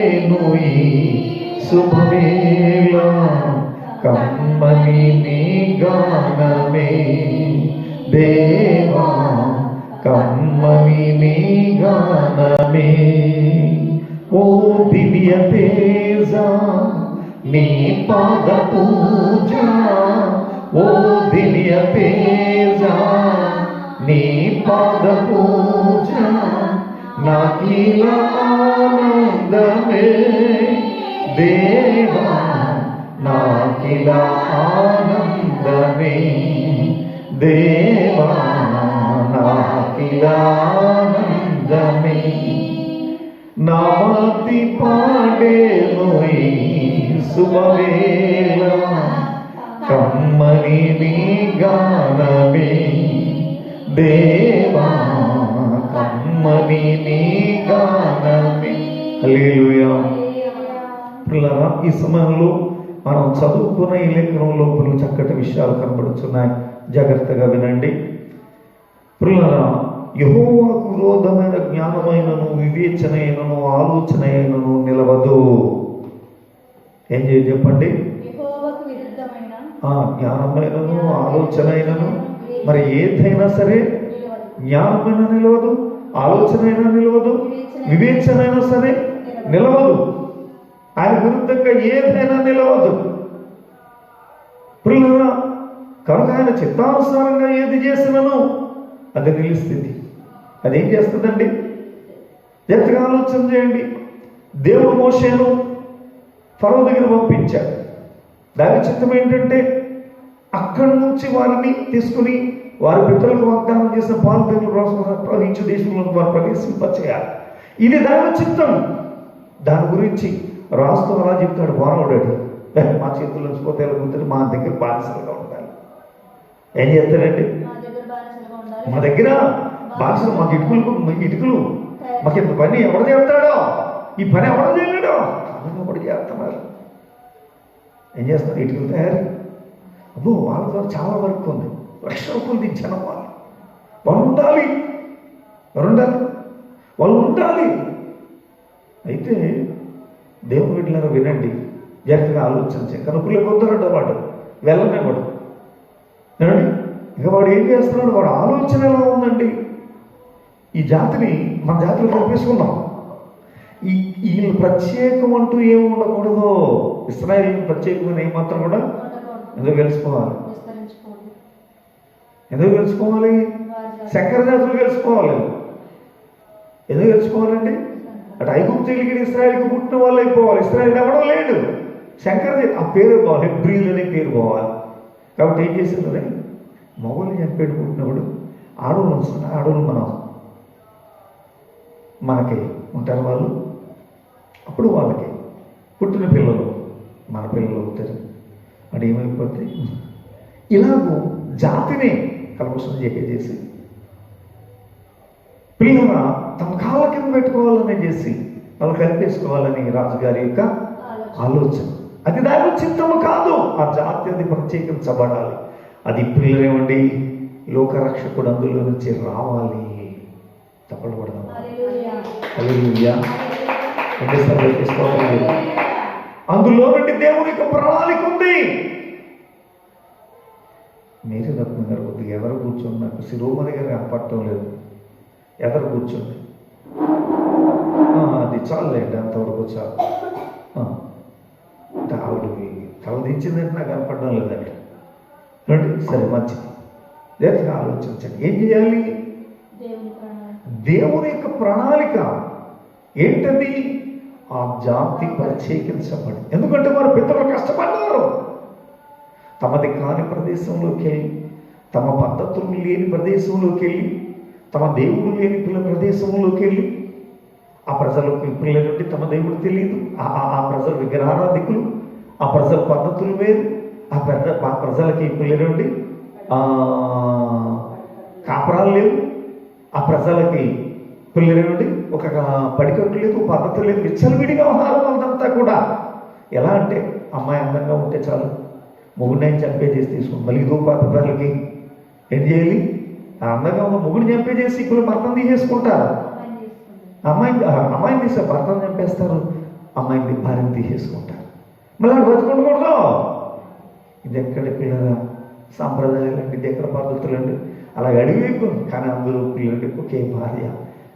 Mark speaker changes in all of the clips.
Speaker 1: నేను ఈ కమ్మని నీ గానమే. దేవా కమ్మని నీ గానమే. ఓ దివ్య తేజ నీ పాద పూజ ఓ దివ్య తేజ నీ పాద పూజ నా నాకిల ఆనందమే దేవా నాకిల ఆనందమే. దేవా నాకిల ఆనందమే. నామతి పాడేను శుభవేళ కమ్మని గానమే. దేవా పిల్లరా ఈ సమయంలో మనం చదువుకున్న ఈ లేఖనంలో పలు చక్కటి విషయాలు కనబడుతున్నాయి జాగ్రత్తగా వినండి. పిల్లరా యహోవాకు విరోధమైన జ్ఞానమైనను వివేచనైనను ఆలోచన అయినను నిలవదు. ఏం చేయ చెప్పండి. జ్ఞానమైనను ఆలోచన అయినను మరి ఏదైనా సరే. జ్ఞానమైన నిలవదు. ఆలోచన అయినా నిలవదు వివేచన అయినా సరే నిలవదు. ఆయన విరుద్ధంగా ఏదైనా నిలవదు. పిల్లరా కనుక ఆయన చిత్తానుసారంగా ఏది చేసినను అది నిలుస్తుంది. అదేం చేస్తుందండి? జాగ్రత్తగా ఆలోచన చేయండి. దేవుడు మోషేను ఫరో దగ్గర పంపించాడు. దాని చిత్తం ఏంటంటే అక్కడి నుంచి వారిని తీసుకుని వారి పితరులకు వాగ్దానం చేసిన పాలు పేర్లు ప్రవహించే దేశంలో వారు ప్రవేశింపచేయాలి. ఇది దాని చిత్తం దాని గురించి రాస్తూ అలా చెప్తాడు బాణోడాడు మా చేతుల నుంచి పోతే కూతురు మా దగ్గర బానిసలుగా ఉండాలి. ఏం
Speaker 2: ఉండాలి.
Speaker 1: మా దగ్గర బానిసలు మాకు ఇటుకలు ఇటుకలు. మాకు ఇంత పని ఎవడు చేస్తాడో? ఈ పని ఎవడు చేయలేడో? ఎవడు చేస్తున్నారు. ఏం చేస్తారు? ఇటుకలు తయారు. అబ్బో వాళ్ళ ద్వారా చాలా వర్క్ ఉంది. లక్షల కొద్ది జనం వాళ్ళు. వాళ్ళు ఉండాలి. ఎవరు ఉండాలి. వాళ్ళు ఉండాలి. అయితే దేవుని బిడ్డలను వినండి. జాగ్రత్తగా ఆలోచించే కనుపులే కొద్దరట వాడు వెళ్ళనే వాడు ఏమండి ఇక వాడు ఏం చేస్తున్నాడు? వాడు ఆలోచన ఎలా ఉందండి? ఈ జాతిని మన జాతిలో కల్పించుకున్నాం ఈ వీళ్ళు ప్రత్యేకం అంటూ ఏమి ఉండకూడదు. ఇస్రాయేల్ ప్రత్యేకమైన ఏమాత్రం కూడా. ఎందుకు తెలుసుకోవాలి. ఎందుకు తెలుసుకోవాలి?
Speaker 2: వారి
Speaker 1: జాతులు తెలుసుకోవాలి. ఎందుకు తెలుసుకోవాలండి అటు ఐగుప్తు ఇస్రాయల్కి పుట్టిన వాళ్ళు అయిపోవాలి. ఇస్రాయల్ ఎవడం లేడు. శంకర ఆ పేరు పోవాలి హెబ్రిల్ అనే పేరు పోవాలి కాబట్టి ఏం చేసింది మొగలు చంపేడు పుట్టినప్పుడు ఆడవులు వస్తుంది ఆడవులు మనం మనకి ఉంటారు వాళ్ళు. అప్పుడు వాళ్ళకి. పుట్టిన పిల్లలు మన పిల్లలు అవుతారు. అది ఏమైపోతే ఇలాగూ జాతిని కలపసం చేసి పిల్లల తమ కాళ్ళ కింద పెట్టుకోవాలని చేసి వాళ్ళు కలిపేసుకోవాలని రాజుగారి యొక్క
Speaker 2: ఆలోచన.
Speaker 1: అది దాని చిత్తము కాదు. ఆ జాతి అది ప్రత్యేకించబడాలి. అది పిల్లలేమండి లోకరక్షకుడు అందులో నుంచి రావాలి. తప్పలు పడదాం. అందులో నుండి దేవుని యొక్క ప్రణాళిక ఉంది. మీరే గారు కొద్దిగా ఎవరు కూర్చొని నాకు శిరోమ దగ్గర కనపడటం లేదు. ఎదరు కూర్చోండి? అది చాలులేండి అంతవరకు చాలు. అంటే ఆవిడకి తల దించిందంటే నాకు కనపడడం లేదంట చూడండి సరే మంచిది. లేదా ఆలోచించండి. ఏం చేయాలి?
Speaker 2: దేవుని
Speaker 1: యొక్క ప్రణాళిక ఏంటది? ఆ జాతి ప్రత్యేకించబడి ఎందుకంటే వారు పితరులు కష్టపడ్డారు. తమది కాని ప్రదేశంలోకి వెళ్ళి తమ పద్ధతులు లేని ప్రదేశంలోకి వెళ్ళి తమ దేవుడు లేని పిల్ల ప్రదేశంలోకి వెళ్ళి ఆ ప్రజలకు పిల్లల నుండి తమ దేవుడు తెలియదు. ఆ ఆ- ప్రజలు విగ్రహారాధికులు ఆ ప్రజల పద్ధతులు వేరు. ఆ పెద్ద ఆ ప్రజలకి పిల్లల నుండి కాపురాలు లేవు. ఆ ప్రజలకి పిల్లల నుండి ఒక పడికట్టు లేదు పద్ధతులు లేదు విచ్చలవిడిగా ఉన్నారు వాళ్ళంతా కూడా. ఎలా అంటే అమ్మాయి అందంగా ఉంటే చాలు. మొగుడిని చంపే చేసి తీసుకుని మళ్ళీ ఇదో పద్ధతులకి ఏం చేయాలి? ఆ అందంగా ఉన్న మొగుడు చంపే చేసి ఇప్పుడు భర్తను తీసేసుకుంటారు. అమ్మాయి అమ్మాయిని తీసే భర్తను చంపేస్తారు. అమ్మాయిని భార్యను తీసేసుకుంటారు మళ్ళీ బతుకుండకూడదు ఇది ఎక్కడ పిల్లల సాంప్రదాయాలండి ఇది ఎక్కడ పద్ధతులండి అలాగ అడిగిపోయింది కానీ అందరూ పిల్లలు ఒకే భార్య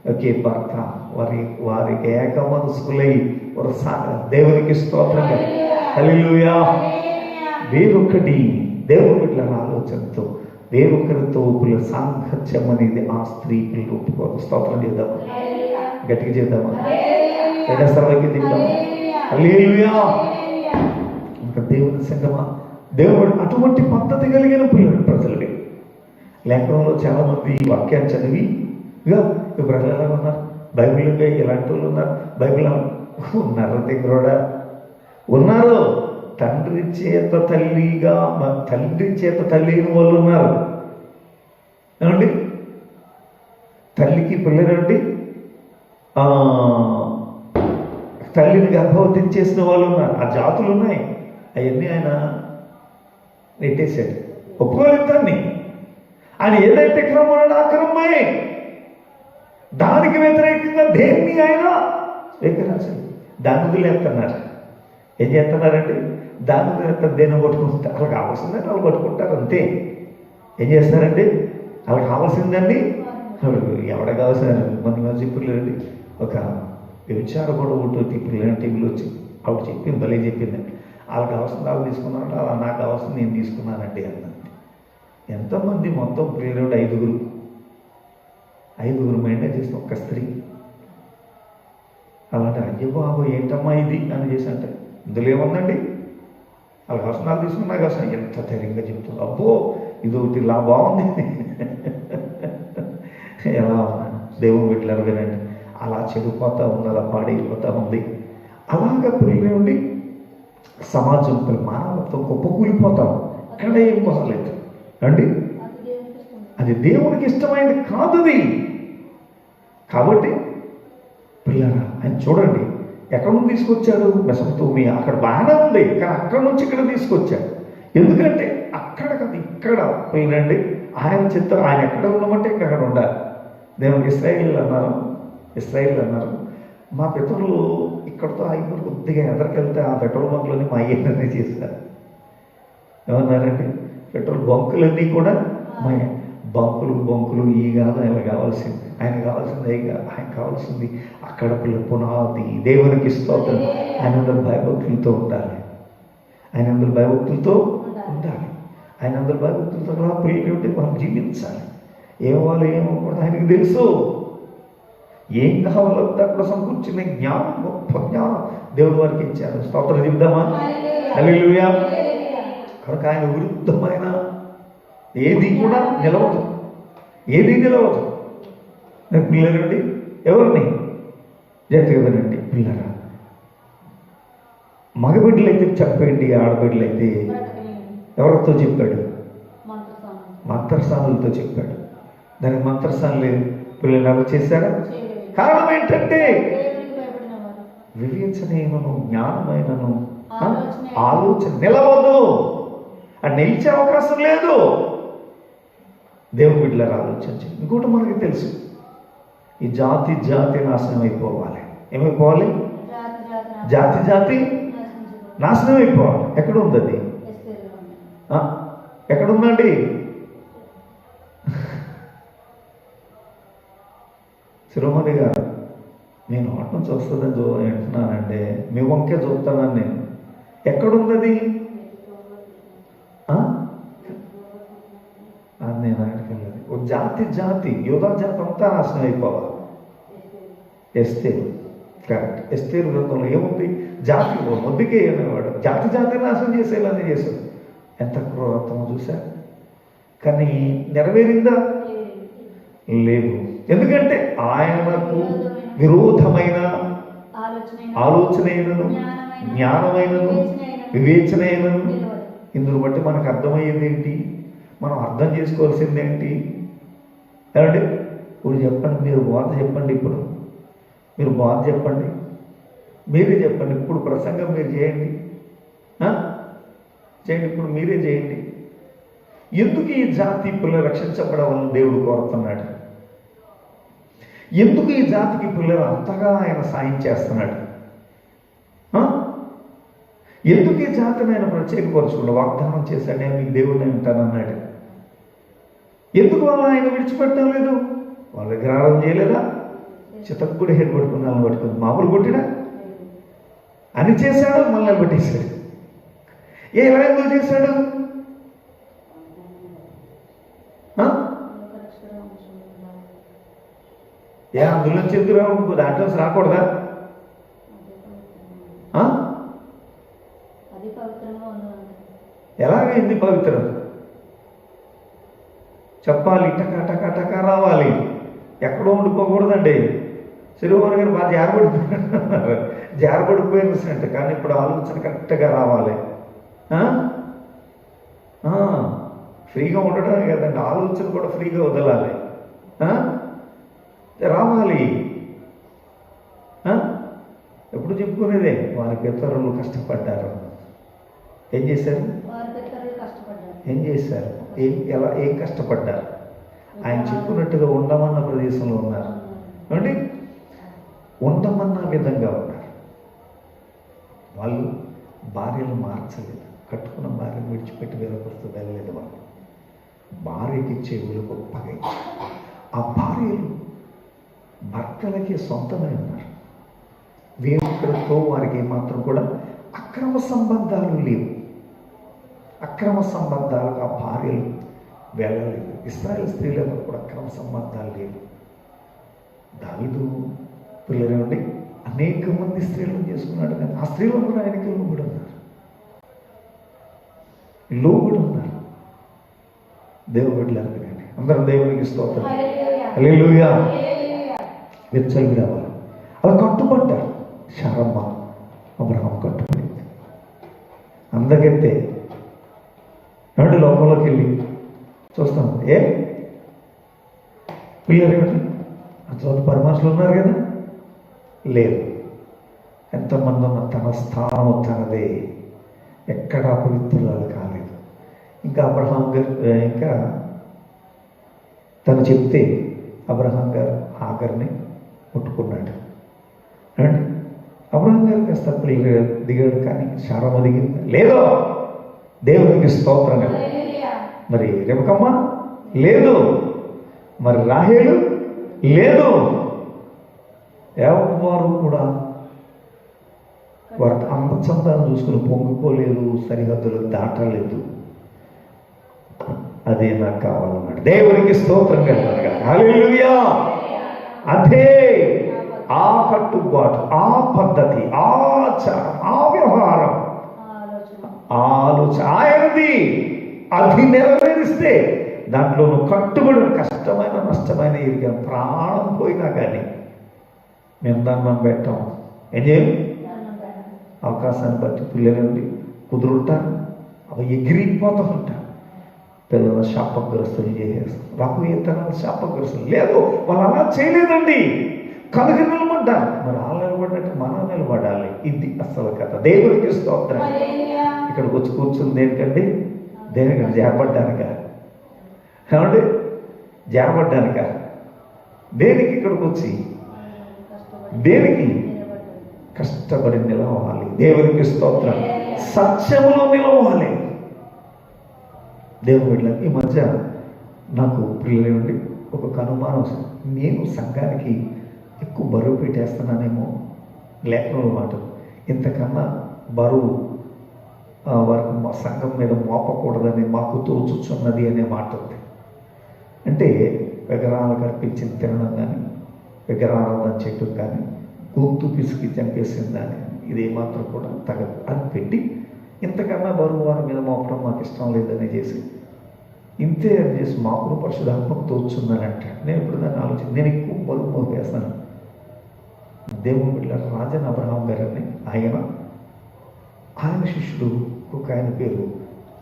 Speaker 1: ఒకే భర్త వారి వారికి ఏక మనసుకులై వారు దేవునికి స్తోత్రంగా హల్లెలూయా! వేరొకటి దేవుని బిడ్డల ఆలోచనతో వేరొకరితో పిల్లల సాంగత్యం అనేది ఆ స్త్రీ పిల్లలు ఒప్పుకోరు స్తోత్రం చేద్దామా? గట్టిగా చేద్దామా? హల్లెలూయా. ఇంకా దేవుని సంగమా? దేవుడు అటువంటి పద్ధతి కలిగిన పిల్లలు ప్రజలవి. లేఖనంలో చాలా మంది ఈ వాక్యాన్ని చదివి ఇక ఇప్పుడు ఎలా ఉన్నారు? బైబిల్గా ఇలాంటి వాళ్ళు ఉన్నారు? బైబిల్ ఉన్నారు దగ్గర ఉన్నారు? తండ్రి చేత తల్లిగా మన తండ్రి చేత తల్లి అయిన వాళ్ళు ఉన్నారు ఏమండి? తల్లికి పిల్లలండి తల్లిని గర్భవతి చేసిన వాళ్ళు ఉన్నారు. ఆ జాతులు ఉన్నాయి. అవన్నీ ఆయన నెట్టేశాడు. ఒప్పుకోలేదు దాన్ని. ఆయన ఏదైతే క్రమం ఆ క్రమమే. దానికి వ్యతిరేకంగా దేన్ని ఆయన స్వీకరించాలి దాన్ని వదిలేస్తున్నారు. ఏం చేస్తున్నారండి? దాని వదిలేస్తారు దేన్ని కొట్టుకుంటారు వాళ్ళకి కావాల్సిందని వాళ్ళు కొట్టుకుంటారు అంతే. ఏం చేస్తారండి వాళ్ళకి కావాల్సిందండి? ఎవడ కావాల్సిన మంది మంది పిల్లలండి ఒక వ్యభిచార కూడా ఉంటుంది పిల్లల టీవీలో వచ్చి ఆవిడ చెప్పింది భలే చెప్పిందండి వాళ్ళకి కావాల్సింది వాళ్ళు తీసుకున్నారంటే అలా నాకు కావాల్సింది నేను తీసుకున్నానండి అన్నది. ఎంతమంది మొత్తం పిల్లలు ఐదుగురు. ఐదుగురు మైండ్ చేసిన ఒక్క స్త్రీ. అలాంటి అయ్య బాబు ఏంటమ్మా ఇది? అని చేసి అంటే ఇందులో ఏముందండి? వాళ్ళ వసనాలు తీసుకున్నా కష్టం. ఎంత ధైర్యంగా చెప్తుంది అబ్బో ఇది ఒకటి ఇలా బాగుంది. ఎలా దేవుని బిడ్డలు వినండి అలా చెడిపోతూ ఉంది అలా పాడైపోతూ ఉంది. అలాగా పిల్లలు సమాజం పిల్ల మానవత్వం కుప్పకూలిపోతాం. ఎక్కడ ఏం కొసలేదు అండి
Speaker 2: అది దేవునికి
Speaker 1: ఇష్టమైనది కాదు కాబట్టి పిల్లరా ఆయన చూడండి. ఎక్కడ నుంచి తీసుకొచ్చాడు మెసంతోమి అక్కడ బాగానే ఉంది కానీ అక్కడ నుంచి ఇక్కడ తీసుకొచ్చాడు ఎందుకంటే అక్కడ కదా ఇక్కడ పోయినండి. ఆయన చిత్తం ఆయన ఎక్కడ ఉన్నామంటే ఇంకా అక్కడ ఉండాలి. దేవునికి ఇస్రాయిల్ అన్నారు ఇస్రాయిల్ అన్నారు మా పితరులు ఇక్కడతో ఆగిపోయి కొద్దిగా ఎదరికెళ్తే ఆ పెట్రోల్ బంక్లోని మా అయ్యని చేశారు. ఏమన్నారండి? పెట్రోల్ బంకులన్నీ కూడా మా బంకులు బంకులు ఈ కాదు ఆయన కావాల్సింది. ఆయన కావాల్సింది ఆయన కావాల్సింది. అక్కడ పిల్ల పునాది దేవునికి స్తోత్రం. ఆయన అందరూ భయభక్తులతో ఉండాలి. ఆయన అందరూ భయభక్తులతో ఉండాలి. ఆయన అందరూ భయభక్తులతో కూడా పిల్లలు ఉంటే మనం జీవించాలి. ఏమవ్వాలి ఏమవ్వకూడదు ఆయనకు తెలుసు. ఏం కావాలో అక్కడ సమకూర్చిన జ్ఞానం గొప్ప జ్ఞానం దేవుడు వారికి ఇచ్చారు. స్తోత్రం చెబుదామా? హల్లెలూయా. కనుక ఆయన విరుద్ధమైన ఏది కూడా నిలవదు ఏది నిలవదు నేను పిల్లలండి ఎవరిని? జాగ్రత్తగానండి పిల్లరా. మగబిడ్డలైతే చెప్పండి ఆడబిడ్డలైతే ఎవరితో చెప్పాడు?
Speaker 2: మంత్రస్వామి
Speaker 1: మంత్రస్థానులతో చెప్పాడు. దానికి మంత్రస్థానం లేదు పిల్లలు చేశారా
Speaker 2: చేయలేదు.
Speaker 1: కారణం ఏంటంటే? వివేచనైనను జ్ఞానమైనను.
Speaker 2: ఆలోచన.
Speaker 1: నిలవదు. అది నిలిచే అవకాశం లేదు. దేవుని బిడ్డలారా ఆలోచించి ఇంకోటి మనకి తెలుసు. ఈ జాతి జాతి నాశనం అయిపోవాలి. ఏమైపోవాలి?
Speaker 2: జాతి జాతి
Speaker 1: జాతి జాతి నాశనం అయిపోవాలి. ఎక్కడ ఉంది అది? ఆ? ఎక్కడుందండి? శిరోమణి గారు నేను నోటి నుంచి వస్తుందని చూ వింటున్నానంటే మీ వంకే చూస్తానని నేను. ఎక్కడుందది ఆ? అది నేను జాతి జాతి యోధా జాతి అంతా నాశనం అయిపోవాలి. ఎస్తేరు కరెక్ట్. ఎస్తేరు గ్రంథంలో ఏముంది? జాతి మొద్దుకే అనేవాడు జాతి జాతి నాశనం చేసేలానే చేశాడు. ఎంత క్రూరత్వమో చూసా కానీ నెరవేరిందా? లేదు. ఎందుకంటే ఆయనకు విరోధమైన
Speaker 2: ఆలోచన
Speaker 1: ఆలోచనైనను జ్ఞానమైనను వివేచనైనను ఇందును బట్టి మనకు అర్థమయ్యేది ఏంటి మనం అర్థం చేసుకోవాల్సింది ఏంటి ఏమండి? ఇప్పుడు చెప్పండి మీరు బాధ చెప్పండి ఇప్పుడు. మీరు బాధ చెప్పండి. మీరే చెప్పండి. ఇప్పుడు ప్రసంగం మీరు చేయండి. చేయండి ఇప్పుడు మీరే చేయండి. ఎందుకు ఈ జాతి పిల్లలు రక్షించబడవాలని దేవుడు కోరుతున్నాడు? ఎందుకు ఈ జాతికి పిల్లలు అంతగా ఆయన సాయం చేస్తున్నాడు? ఎందుకు ఈ జాతిని ఆయన ప్రత్యేకపరచుకున్న వాగ్దానం చేశాడే నేను మీకు దేవుడిని ఉంటానన్నాడు ఎందుకు వాళ్ళు ఆయన విడిచిపెట్టడం లేదు? వాళ్ళ ఆరాధన చేయలేదా? చితక్కుడి హెడ్ పట్టుకుని వాళ్ళని పట్టుకుంది. మామూలు కొట్టినా అని చేశాడు మళ్ళీ కొట్టేశాడు ఏ ఎలా ఎందుకు చేశాడు? ఏ అందులో రావు దాంట్లో రాకూడదా? ఎలాగైంది పవిత్రం? చెప్పాలి టక టక టక రావాలి. ఎక్కడో ఉండిపోకూడదండి శ్రీవారి గారు బాగా జారబడిపోయినారు జారబడిపోయిన సంట కానీ ఇప్పుడు ఆలోచన కరెక్ట్గా రావాలి. ఫ్రీగా ఉండడమే కదండి ఆలోచన కూడా ఫ్రీగా వదలాలి? రావాలి? ఎప్పుడు చెప్పుకునేదే? వారి పితరులు కష్టపడ్డారు. ఏం చేశారు? ఏం చేశారు? ఏం ఎలా ఏం కష్టపడ్డారు? ఆయన చెప్పినట్టుగా ఉండమన్న ప్రదేశంలో ఉన్నారు. ఏమండి? ఉండమన్న విధంగా ఉన్నారు. వాళ్ళు భార్యలు మార్చలేదు. కట్టుకున్న భార్యను విడిచిపెట్టి వేరొకరితో వెళ్ళలేదు వాళ్ళు. భార్యకి ఇచ్చే విలువ గొప్పగా ఆ భార్యలు భర్తలకి సొంతమై ఉన్నారు. వేరొకరితో వారికి ఏమాత్రం కూడా అక్రమ సంబంధాలు లేవు. అక్రమ సంబంధాలకు ఆ భార్యలు వెళ్ళలేదు ఇస్రాయల్ స్త్రీలకు కూడా అక్రమ సంబంధాలు లేవు. దావిదు పిల్లలు ఉండి అనేక మంది స్త్రీలను చేసుకున్నాడు కానీ ఆ స్త్రీలు కూడా ఆయనకి లోబడి ఉన్నారు లోబడి ఉన్నారు దేవుడు బిడ్డలు కానీ అందరం దేవునికి స్తోత్రం.
Speaker 2: హల్లెలూయా.
Speaker 1: హల్లెలూయా.
Speaker 2: హల్లెలూయా.
Speaker 1: వెచ్చలు రావాలి అలా కట్టుబడ్డారు శారమ్మ అబ్రహం కట్టుబడింది. అందరికైతే రెండు లోపలికి వెళ్ళి చూస్తాం. ఏ? పిల్లలు ఏమిటి అంతమంది పరమాశులు ఉన్నారు కదా? లేదు. ఎంతమంది ఉన్న తన స్థానం తనదే. ఎక్కడ అపవిత్రురాలు కాలేదు. ఇంకా అబ్రహాం గారు ఇంకా తను చెప్తే అబ్రహాం గారు ఆఖరిని ముట్టుకున్నాడు. అండి అబ్రహాం గారు కాస్త పిల్లలు దిగాడు కానీ శారమ దిగింది లేదో! దేవునికి స్తోత్రం కదా. మరి రేపకమ్మ లేదు. మరి రాహేలు? లేదు. ఎవరు కూడా వారి అందచందాన్ని చూసుకుని పొంగిపోలేదు సరిహద్దులు దాటలేదు. అదే నాకు కావాలన్నాడు. దేవునికి స్తోత్రం కలగాలి హల్లెలూయా. అదే ఆ కట్టుబాటు ఆ పద్ధతి ఆచారం ఆ వ్యవహారం
Speaker 2: ఆలోచన
Speaker 1: ఆయనది అది నెరవేరిస్తే దాంట్లో నువ్వు కట్టుబడి కష్టమైన నష్టమైన ఇరిగా ప్రాణం పోయినా కానీ మేము దండం పెట్టాం. ఏం చేయం? అవకాశాన్ని బట్టి పిల్లలండి కుదురుంటారు అవి ఎగిరిపోతూ ఉంటారు పిల్లల శాపగ్రస్తులు చేసేస్తారు రకవేతనాలు శాపగ్రస్తులు లేదు వాళ్ళు అలా చేయలేదండి. కనుక నిలబడ్డారు మరి వాళ్ళు నిలబడ్డట్టు మనం నిలబడాలి. ఇది అసలు కథ. దేవుడికి స్తోత్రం. ఇక్కడికి వచ్చి కూర్చుంది దేనికండి దేనికి జారబడ్డానిక? ఏమండి? జారబడ్డానిక? దేనికి ఇక్కడికి వచ్చి? దేనికి? కష్టపడి నిలవాలి. దేవునికి స్తోత్రం. సత్యములో నిలవాలి. దేవుని బిడ్డలకు ఈ మధ్య నాకు పిల్లలేండి ఒక కనుమానం వస్తుంది. నేను సంఘానికి ఎక్కువ బరువు పెట్టేస్తున్నానేమో లేఖనంలో మాట. ఇంతకన్నా బరువు వారికి మా సంఘం మీద మోపకూడదని మాకు తోచుచున్నది అనే మాట ఉంది అంటే విగ్రహాలకు అర్పించిన తినడం కానీ విగ్రహారాధన చేయటం కానీ గొంతు పిసికి చంపేసిన దాన్ని ఇదేమాత్రం కూడా తగదు. అని పెట్టి ఇంతకన్నా బరువు వారి మీద మోపడం మాకు ఇష్టం లేదని చేసి ఇంతే అని చేసి మాకు పరిశుధాత్మకు తోచుందని అంటాడు నేను ఇప్పుడు దాన్ని ఆలోచన నేను ఎక్కువ బరువు మోపేస్తాను. దేవుని బిడ్డ రాజన్ అబ్రహాం గారని ఆయన ఆయన శిష్యుడు ఒక ఆయన పేరు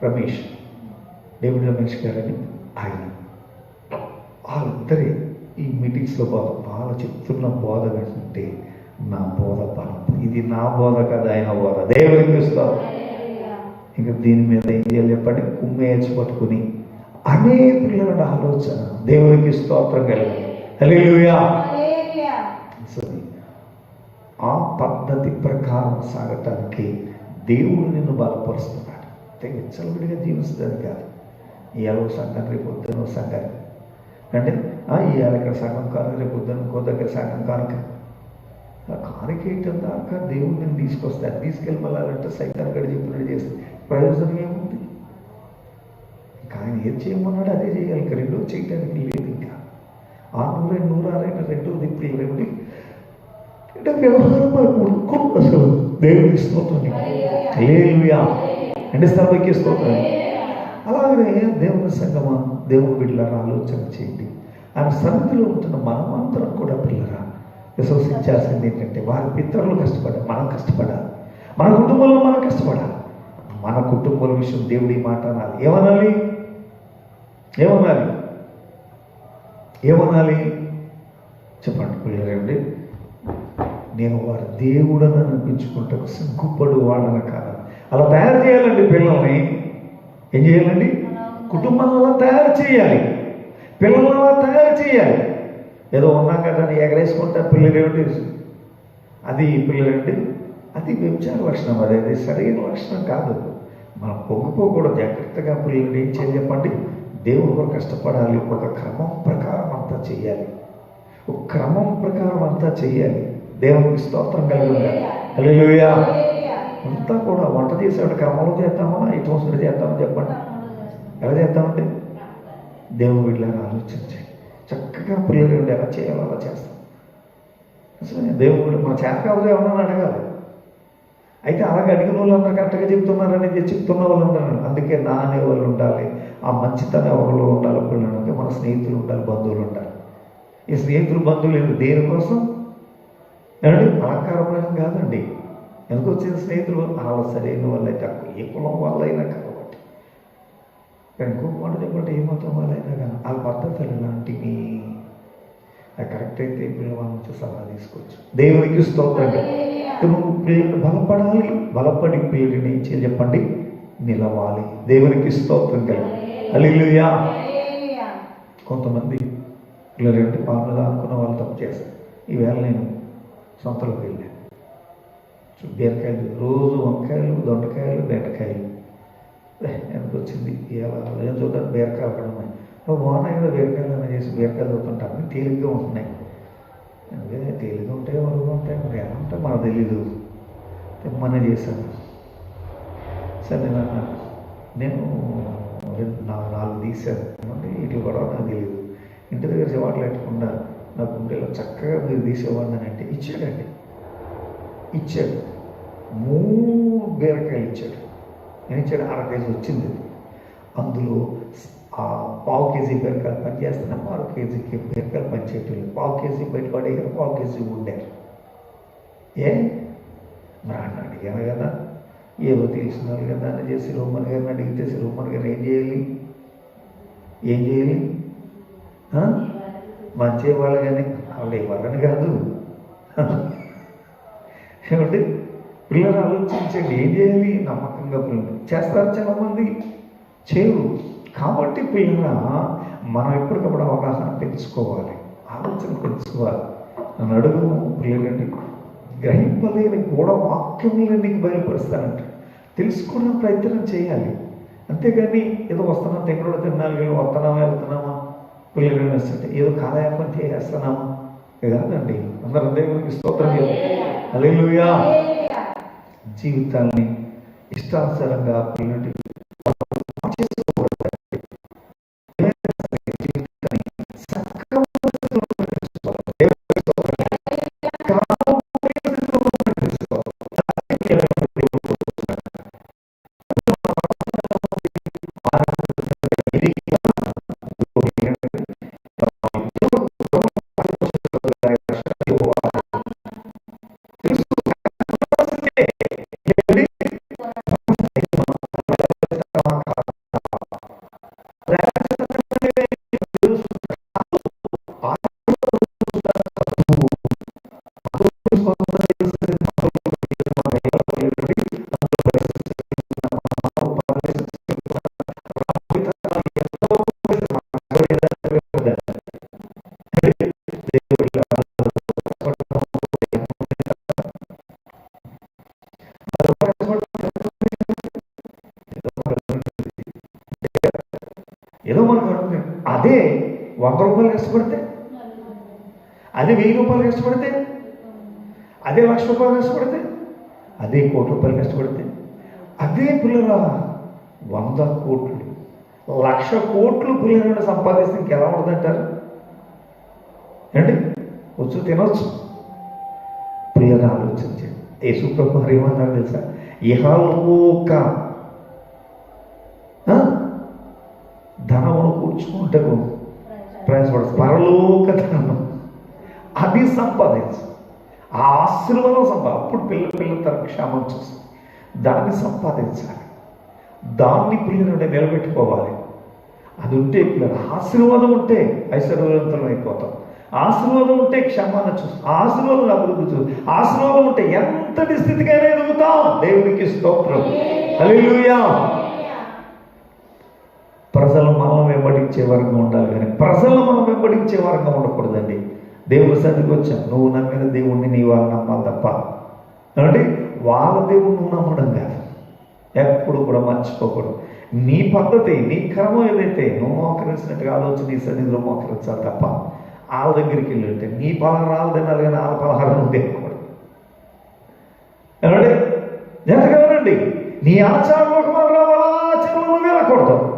Speaker 1: రమేష్. దేవుడి రమేష్ గారని ఆయన. వాళ్ళిద్దరే ఈ మీటింగ్స్లో వాళ్ళు చెప్తున్న బోధ వింటుంటే నా బోధ బలం. ఇది నా బోధ కదా ఆయన బోధ. దేవుడికి ఇస్తాం. ఇంకా దీని మీద ఏం చేయాలి చెప్పండి? కుమ్మేసి పట్టుకుని అనే పిల్లల ఆలోచన. దేవునికి స్తోత్రం కలిగి. ఆ పద్ధతి ప్రకారం సాగటానికి దేవుడు నిన్ను బలపరుస్తున్నాడు. అంటే విచ్చలవిడిగా జీవిస్తుంది కాదు. ఇవాళ ఒక సంఘం రేపు పొద్దున ఒక సంఘం. అంటే ఇవాళ ఇక్కడ సగం కానుక రేపు పొద్దున ఇంకో దగ్గర సగం కానుక ఆ కానుకేయటం దాకా దేవుడు నేను తీసుకొస్తాను తీసుకెళ్ళి మళ్ళాలంటే సైతాన్ గడి చెప్పినట్టు చేస్తే ప్రయోజనం ఏముంది? ఇంకా ఆయన ఏది చేయమన్నాడు అదే చేయాలి. ఇంకా రెండో చేయడానికి లేదు ఇంకా. ఆ నూరైన నూరారైన రెండో దిప్పులు రెండు అంటే వ్యవహారం మనకు ఉడుకోం అసలు. దేవుడికి స్తోత్రం లేలుయా అంటే స్థాపకి స్తోత్రం అలాగనే దేవుని సంగమా దేవుని బిడ్డలారా ఆలోచన చేయండి. ఆయన సన్నిధిలో ఉంటున్న మనమంతరం కూడా పిల్లరా విశ్వసించాల్సింది ఏంటంటే వారి పితరులు కష్టపడాలి మనం కష్టపడాలి. మన కుటుంబంలో మనం కష్టపడాలి. మన కుటుంబాల విషయం దేవుడి మాట అనాలి. ఏమనాలి? ఏమనాలి? ఏమనాలి? చెప్పండి పిల్లలండి నేను వారి దేవుడని అనిపించుకుంటకు సిగ్గుపడు వాడన కాదు. అలా తయారు చేయాలండి పిల్లల్ని. ఏం చేయాలండి? కుటుంబాన్ని అలా తయారు చేయాలి. పిల్లల్ని అలా తయారు చేయాలి. ఏదో ఉన్నాం కదా అని ఎగరేసుకుంటా పిల్లలు ఏమిటి అది పిల్లలండి. అది వ్యభిచార లక్షణం. అది అది సరైన లక్షణం కాదు. మనం పొంగిపోకూడదు. జాగ్రత్తగా పిల్లలు ఏం చేయాలి చెప్పండి? దేవుడు కూడా కష్టపడాలి. ఒక క్రమం ప్రకారం అంతా చేయాలి. ఒక క్రమం ప్రకారం అంతా చేయాలి. దేవునికి స్తోత్రం కలిగి హల్లెలూయా అంతా కూడా వంట చేసేవాడు క్రమంలో చేద్దామా? ఇటు వస్తుంది చేద్దామని చెప్పండి. ఎలా చేద్దామండి? దేవుని వీళ్ళని ఆలోచించండి. చక్కగా పిల్లలు ఉండి ఎలా చేయాలో అలా చేస్తాం. అసలు దేవుడు మన చేత కావాలి ఏమన్నా అడగాలి. అయితే అలాగే అడిగిన వాళ్ళందరూ కరెక్ట్గా చెప్తున్నారని చెప్తున్న వాళ్ళు ఉన్నారు. అందుకే నా అనే వాళ్ళు ఉండాలి ఆ మంచితనం ఎవరిలో ఉండాలి పిల్లలకి మన స్నేహితులు ఉండాలి బంధువులు ఉండాలి. ఈ స్నేహితులు బంధువులు దేనికోసం? ఏమండి అలంకారపరం కాదండి. ఎందుకు వచ్చిన స్నేహితులు? వాళ్ళ సరైన వాళ్ళైతే ఏ కులం వాళ్ళైనా కాబట్టి కానీ ఇంకో మాట చెప్పంటే ఏ మతం వాళ్ళైనా కానీ వాళ్ళ పద్ధతులు ఇలాంటివి అది కరెక్ట్ అయితే పిల్లల నుంచి సలహా తీసుకోవచ్చు దేవునికి స్తోత్రంగా నువ్వు పిల్లలు బలపడాలి. బలపడి ఏం చేయాలి చెప్పండి. నిలవాలి. దేవునికి స్తోత్రం కలిగి అల్లిలుయా కొంతమంది పిల్లలు ఏంటి వాళ్ళ మీద అనుకున్న వాళ్ళు తప్పు చేస్తారు. ఈవేళ నేను సొంతలోకి వెళ్ళాను. బీరకాయలు రోజు వంకాయలు దొండకాయలు బెండకాయలు. ఎందుకు వచ్చింది? ఇలా ఏం చూద్దాం? బీరకాయలు అక్కడ ఉన్నాయి. ఓ బాగున్నాయి కదా బీరకాయలు అని చేసి బీరకాయలు చూస్తుంటే అన్నీ తేలిగ్గా ఉంటున్నాయి. అందుకే తేలిగ్గా ఉంటాయి మరుగు ఉంటాయి మరి ఎలా ఉంటాయి మనకు తెలీదు. తెమ్మనే చేశాను. సరే నేను నేను రెండు నా- నాలుగు తీశాను. ఏమంటే ఇట్లా కూడా నాకు తెలియదు ఇంటి దగ్గర చెవాట్లు పెట్టకుండా నా గుండెలో చక్కగా మీరు తీసేవాడిని అంటే ఇచ్చాడండి. ఇచ్చాడు. మూడు బీరకాయలు ఇచ్చాడు. నేను ఇచ్చాడు అర కేజీ వచ్చింది. అందులో ఆ పావు కేజీ బీరకాయలు పనిచేస్తున్నాము అర కేజీకి బీరకాయలు పనిచేయటం పావు కేజీ బయటపడేయారు పావు కేజీ ఉండారు. ఏ? మరి అన్న అడిగాను కదా. ఏదో తెలిసిన వాళ్ళు కదా అని చేసి రోమన్ గారిని అడిగితే రోమన్ గారు ఏం చేయాలి? ఏం చేయాలి? ఆ? మంచి ఇవ్వాలి కానీ వాళ్ళు ఇవ్వాలని కాదు. ఏమంటే పిల్లలు ఆలోచించండి ఏం చేయాలి? నమ్మకంగా పిల్లలు చేస్తారు చాలామంది. చేయరు. కాబట్టి పిల్లల మనం ఎప్పటికప్పుడు అవగాహన పెంచుకోవాలి ఆలోచన పెంచుకోవాలి. నన్ను అడుగు పిల్లలని గ్రహింపలేని కూడా వాక్యములు నీకు బయలుపరుస్తానంట తెలుసుకోవడానికి ప్రయత్నం చేయాలి. అంతేగాని ఏదో వస్తున్నాం తెగడు తిన్నాను వీళ్ళు వస్తున్నామా వెళ్తున్నామా పిల్లలు వస్తుంటే ఏదో కాలయాపన చేసేస్తున్నామా ఇది కాదండి అందరూ దేవునికి స్తోత్రం అలెలుయా జీవితాన్ని ఇష్టానుసారంగా పిల్లలు ఏదో మనకు అనుకున్నాం అదే వంద రూపాయలు కష్టపడితే? అదే వెయ్యి రూపాయలు కష్టపడితే? అదే లక్ష రూపాయలు కష్టపడితే? అదే కోటి రూపాయలు కష్టపడితే? అదే పిల్లల వంద కోట్లు. లక్ష కోట్లు పిల్లలను సంపాదిస్తే ఇంకెలా ఉండదంటారు ఏంటి వచ్చు తినవచ్చు పిల్లలు ఆలోచించండి. యేసు ప్రభు వారు ఏమన్నారు తెలుసా? ఇహలోక ధనమును కూర్చుకుంటకు ప్రయాసపడదు పరలోక ధనం అది సంపాదించు. ఆ ఆశీర్వాదం సంపాద అప్పుడు పిల్ల పిల్లల తన క్షేమం చూసి దాన్ని సంపాదించాలి. దాన్ని పిల్లలు నిలబెట్టుకోవాలి. అది ఉంటే పిల్లలు ఆశీర్వాదం ఉంటే ఐశ్వర్యవంతులం అయిపోతాం. ఆశీర్వాదం ఉంటే క్షమాన్ని చూస్తాం. ఆశీర్వాదం అభివృద్ధి చూస్తాం. ఆశీర్వాదం ఉంటే ఎంతటి స్థితికైనా ఎదుగుతాం. దేవునికి స్తోత్రం. హల్లెలూయా ప్రజలు వెంబడించే వర్గం ఉండాలి కానీ ప్రజలు మనం వెంబడించే వర్గం ఉండకూడదండి. దేవుడి సన్నిధికి వచ్చాం. నువ్వు నమ్మిన దేవుణ్ణి నీ వాళ్ళు నమ్మాలి తప్ప. అంటే వాళ్ళ దేవుడు నువ్వు నమ్మడం కాదు. ఎప్పుడు కూడా మర్చిపోకూడదు. నీ పద్ధతి నీ క్రమం ఏదైతే నువ్వు మోకరించినట్టుగా ఆలోచన నీ సన్నిధిలో మోకరించాలి తప్ప వాళ్ళ దగ్గరికి వెళ్ళి ఉంటే నీ పలహారాలు తినాలి కానీ వాళ్ళ పలహారం తినకూడదు. ఏమండి? జరగవనండి నీ ఆచారంలోకి మనం వాళ్ళ ఆచారం నువ్వు వెళ్ళకూడదు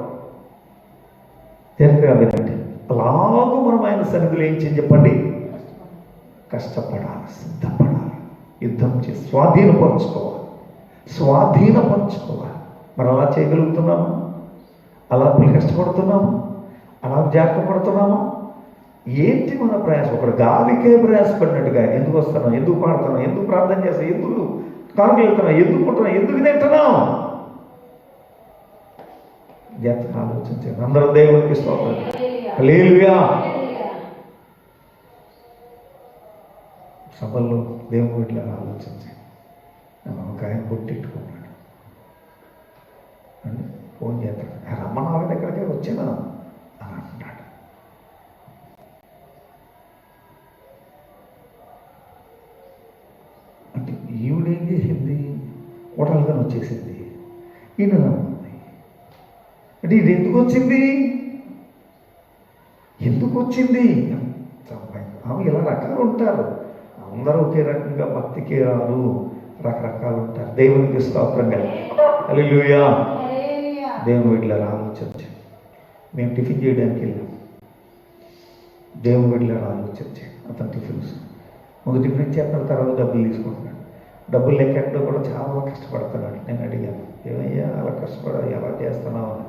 Speaker 1: జరగగా వినండి అలాగూ మనం ఆయన సన్నిధిలో ఏం చెప్పండి? కష్టపడాలి సిద్ధపడాలి. యుద్ధం చేసి స్వాధీనపరచుకోవాలి. స్వాధీనపరచుకోవాలి. మనం అలా చేయగలుగుతున్నాము? అలా పిల్లలు కష్టపడుతున్నాము? అలా జాగ్రత్త పడుతున్నాము? ఏంటి మన ప్రయాసం? ఒకడు గాలికే ప్రయాసపడినట్టుగా ఎందుకు వస్తున్నాం ఎందుకు పాడుతున్నాం ఎందుకు ప్రార్థన చేస్తాం ఎందుకు కానుక వెళ్తున్నాం ఎందుకు ఉంటున్నాం ఎందుకు తింటున్నాం జాగ్రత్తగా ఆలోచించండి అందరూ దేవునికి స్తోత్రం. లేలుగా సభల్లో దేవుని ఇట్లా ఆలోచించండి ఒక ఆయన పుట్టిట్టుకున్నాడు అంటే ఫోన్ చేస్తాడు. "ఆ రమ్మన్న వాళ్ళ వచ్చినా అని అంటున్నాడు అంటే ఈవిడేం చేసింది కోటలుగా వచ్చేసింది. ఈయన అంటే ఇది ఎందుకు వచ్చింది? ఎందుకు వచ్చింది? ఎంత ఇలా రకాలు ఉంటారు. అందరూ ఒకే రకంగా భక్తికి రారు రకరకాలు ఉంటారు. దేవునికి స్తోత్రం కలిగి హల్లెలూయా. దేవుని వీటిలో ఆలోచించండి మేము టిఫిన్ చేయడానికి వెళ్ళాం. దేవుని వీటిలో ఆలోచించండి అతను టిఫిన్స్ ముందు టిఫిన్ చేస్తున్న తర్వాత డబ్బులు తీసుకుంటున్నాడు. డబ్బులు లెక్కట్లో కూడా చాలా కష్టపడుతున్నాడు. నేను అడిగాను ఏమయ్యా అలా కష్టపడ ఎలా చేస్తున్నావు? అని.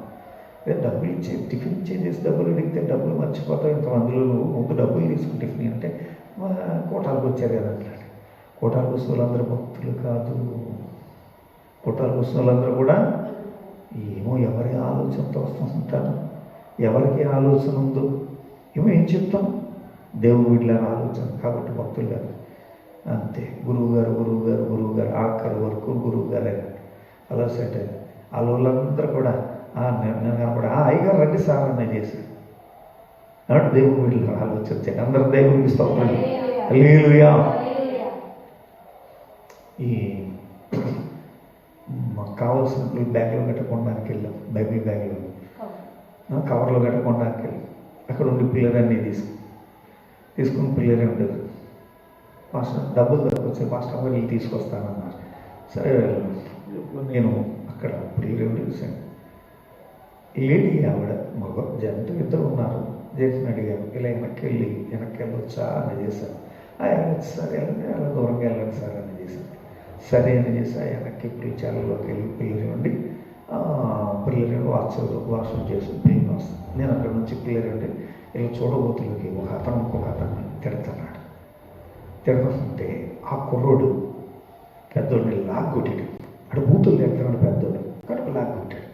Speaker 1: డబ్బులు ఇచ్చే టిఫిన్ చేసేసి డబ్బులు అడిగితే డబ్బులు మర్చిపోతావు ఇంత నువ్వు ఒక డబ్బులు తీసుకుని టిఫిన్ అంటే "మా కోటాలకు వచ్చారు కదా అట్లాంటి. కోటాలకు వచ్చిన అందరూ భక్తులు కాదు. కోటాలకు వచ్చిన కూడా ఏమో ఎవరి ఆలోచనతో వస్తూ ఉంటారు ఎవరికి ఆలోచన ఉందో? ఏమో ఏం చెప్తాం? దేవుడు వీళ్ళని ఆలోచన కాబట్టి భక్తులు కాదు. అంతే. గురువు గారు గురువు గారు గురువు గారు ఆఖరి వరకు గురువు గారే. అలా సెట్ అయ్యారు వాళ్ళందరూ కూడా నేను నేను ఆ అయ్యగారు రండి సార్ అనే చేశారు కాబట్టి దేవుడు వీళ్ళు ఆలోచించండి అందరూ దేవుడికి స్తోత్రం. హల్లెలూయా. ఈ మాకు కావాల్సిన బ్యాగ్లో కట్టకొనడానికి వెళ్ళాం. బేబీ బ్యాగ్లో. కవర్లో కట్టకొనడానికి వెళ్ళాం. అక్కడ ఉండి పిల్లలన్నీ తీసుకు తీసుకుని పిల్లలే ఉండదు మాస్టర్ డబ్బులు దొరకొచ్చే మాస్టర్ వెళ్ళి తీసుకొస్తానన్నారు. సరే నేను అక్కడ పిల్లలు చూశాను లేడీ ఆవిడ మగ జంట ఇద్దరు ఉన్నారు. జంటని అడిగాను ఇలా వెనక్కి వెళ్ళి వెనక్కి వెళ్ళొచ్చా? అని చేశాను ఆ వెళ్ళొచ్చు సార్ వెళ్ళండి అలా దూరంగా వెళ్ళండి సార్ అని చేశాను సరే అని చేసి వెనక్కి పిలిచాలలోకి వెళ్ళి పిల్లలు ఉండి పిల్లలు వాట్సాప్ వాట్సాప్ చేసి నేను వస్తాను నేను అక్కడ నుంచి పిల్లలు ఉండి ఇలా చూడబోతులకి ఒక అతను ఒక అతను తిడతాడు. తిడుతుంటే ఆ కుర్రోడు పెద్దోడిని లాగ్గొట్టాడు అటు బూతులు తిడతాడు పెద్దోడు. కడుపు లాగ్గొట్టాడు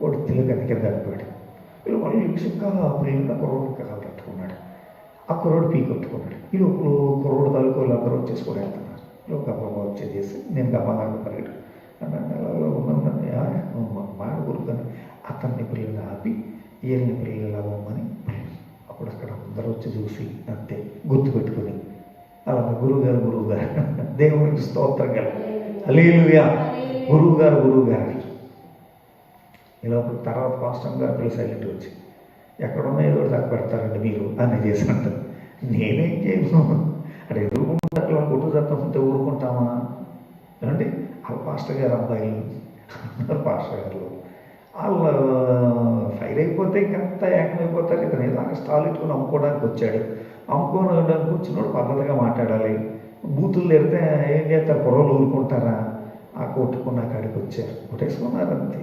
Speaker 1: వాడు తిలకని కింద పడిపోయాడు వీళ్ళు మళ్ళీ ఇంకా ప్రియున్న కుర్రోడు కాలు పట్టుకున్నాడు. ఆ కుర్రోడు పీ కొట్టుకున్నాడు ఈ లోపల కుర్రోడు తాలూకు వాళ్ళందరూ వచ్చేసి కూడా వెళ్తున్నారు. ఇలా గబ్బగా వచ్చేసి నేను గబ్బగా పరిగెడు నెలలో ఉన్నాను మాట గురుతాను అతన్ని పిల్లలు ఆపి వీళ్ళని పిల్లలు అవ్వమని అప్పుడు అక్కడ అందరూ వచ్చి చూసి అంతే గుర్తుపెట్టుకుని అలా గురువు గారు గురువు గారు దేవునికి స్తోత్రం గల అలీలుగా గురువు గారు గురువు గారు ఇలా తర్వాత పాస్టమ్ గారు పిలిచి సైలెంట్ వచ్చి ఎక్కడున్నా ఏదో దాకా పెడతారండి మీరు అని చేసి అంటారు నేనేం చేయను అంటే ఎదురుకుంటారు కొట్టు చట్టం ఉంటే ఊరుకుంటామా? ఏమండి? వాళ్ళ పాస్టర్ గారు అబ్బాయిలు. పాస్టర్ గారు వాళ్ళు ఫైర్ అయిపోతే ఇంకంతా ఏకమైపోతారు ఇతను ఏదో స్టాల్ ఇట్టుకుని అమ్ముకోవడానికి వచ్చాడు. అమ్ముకోవడానికి వచ్చినోడు పద్ధతిగా మాట్లాడాలి. బూతులు తెరితే ఏం చేస్తారు? పొరవలు ఊరుకుంటారా? ఆ కొట్టుకున్న కాడికి వచ్చారు. కొట్టేసుకున్నారు అంతే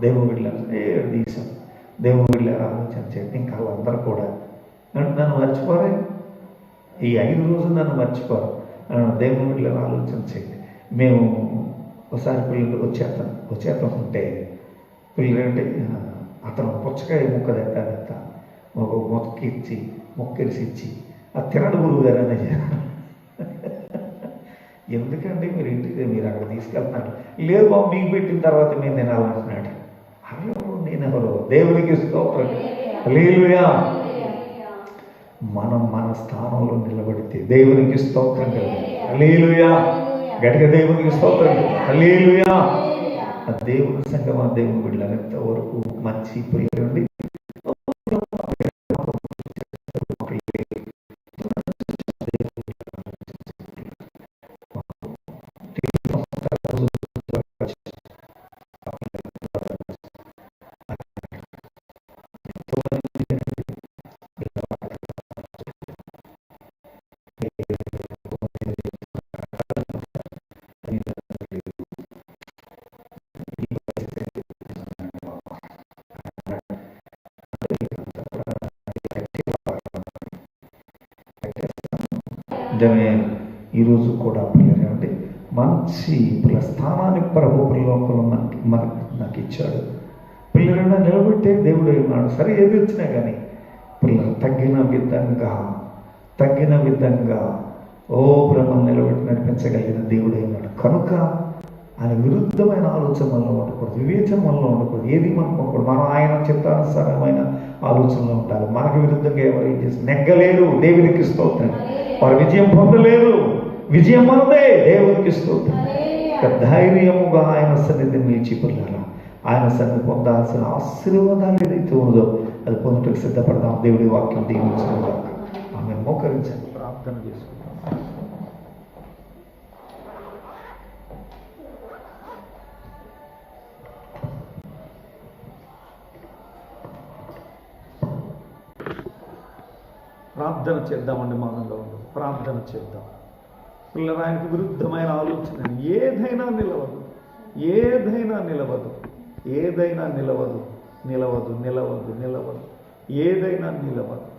Speaker 1: దేవుని బిడ్డలు ఏ తీసాం దేవుని బిడ్డలు ఆలోచన చేయండి. ఇంకా వాళ్ళందరూ కూడా. నన్ను మర్చిపోరే. ఈ ఐదు రోజులు నన్ను మర్చిపోరు. దేవుని బిడ్డలు ఆలోచన చేయండి. మేము ఒకసారి పిల్లలు వచ్చేస్తాం. వచ్చేస్తాం ఉంటే పిల్లలు అంటే అతను పుచ్చకాయ ముక్క తెత్తాడట ఒక మొక్కకిచ్చి మొక్కెరిసి ఇచ్చి. ఆ తిరడు గురువు గారు అనే ఎందుకండి మీరు ఇంటికి మీరు అక్కడ తీసుకెళ్తున్నారు? లేదు బాబు మీకు పెట్టిన తర్వాత మేము తినాలంటున్నాడు దేవునికి స్తోత్రం. హల్లెలూయా. మనం మన స్థానంలో నిలబడితే దేవునికి స్తోత్రం హల్లెలూయా. గట్టిగా దేవునికి స్తోత్రం. అలీలుయా ఆ దేవుని సంగమా దేవుని బిడ్డలంత ఎంతవరకు మంచి పిల్లలుండి నిజమే ఈరోజు కూడా పిల్లలు అంటే మంచి పిల్ల స్థానాన్ని ప్రభు పరలోకంలో నాకు మనకు నాకు ఇచ్చాడు. పిల్లలన్నా నిలబెట్టే దేవుడే ఉన్నాడు. సరే ఏది వచ్చినా కానీ పిల్లలు తగ్గిన విధంగా తగ్గిన విధంగా ఓ బ్రహ్మ నిలబెట్టి నడిపించగలిగిన దేవుడే ఉన్నాడు. కనుక ఆయన విరుద్ధమైన ఆలోచన వల్ల ఉండకూడదు వివేచన వల్ల ఉండకూడదు. ఏది మనకు ఉండకూడదు మనం ఆయన చిత్తానుసారమైన ఆలోచనలో ఉండాలి. మనకు విరుద్ధంగా ఎవరు ఏం చేసి నెగ్గలేరు. దేవునికి స్తోత్రం వారు విజయం పొందలేరు. విజయం మనదే. దేవునికి స్తోత్రం ఇక ధైర్యముగా ఆయన సన్నిధిని నిలిచి పిల్లారా ఆయన సన్నిధి పొందాల్సిన ఆశీర్వాదాలు ఏదైతే ఉందో అది పొందుటకు సిద్ధపడదాం. దేవుడి వాక్యం దీవించిన ఆమె మోకరించండి. ప్రార్థన చేసుకుంటాం. ప్రార్థన చేద్దామండి మనంలో ప్రార్థన చేద్దాం. పిల్లలు ఆయనకు విరుద్ధమైన ఆలోచన ఏదైనా నిలవదు. ఏదైనా నిలవదు. ఏదైనా నిలవదు. నిలవదు నిలవదు నిలవదు. ఏదైనా నిలవదు.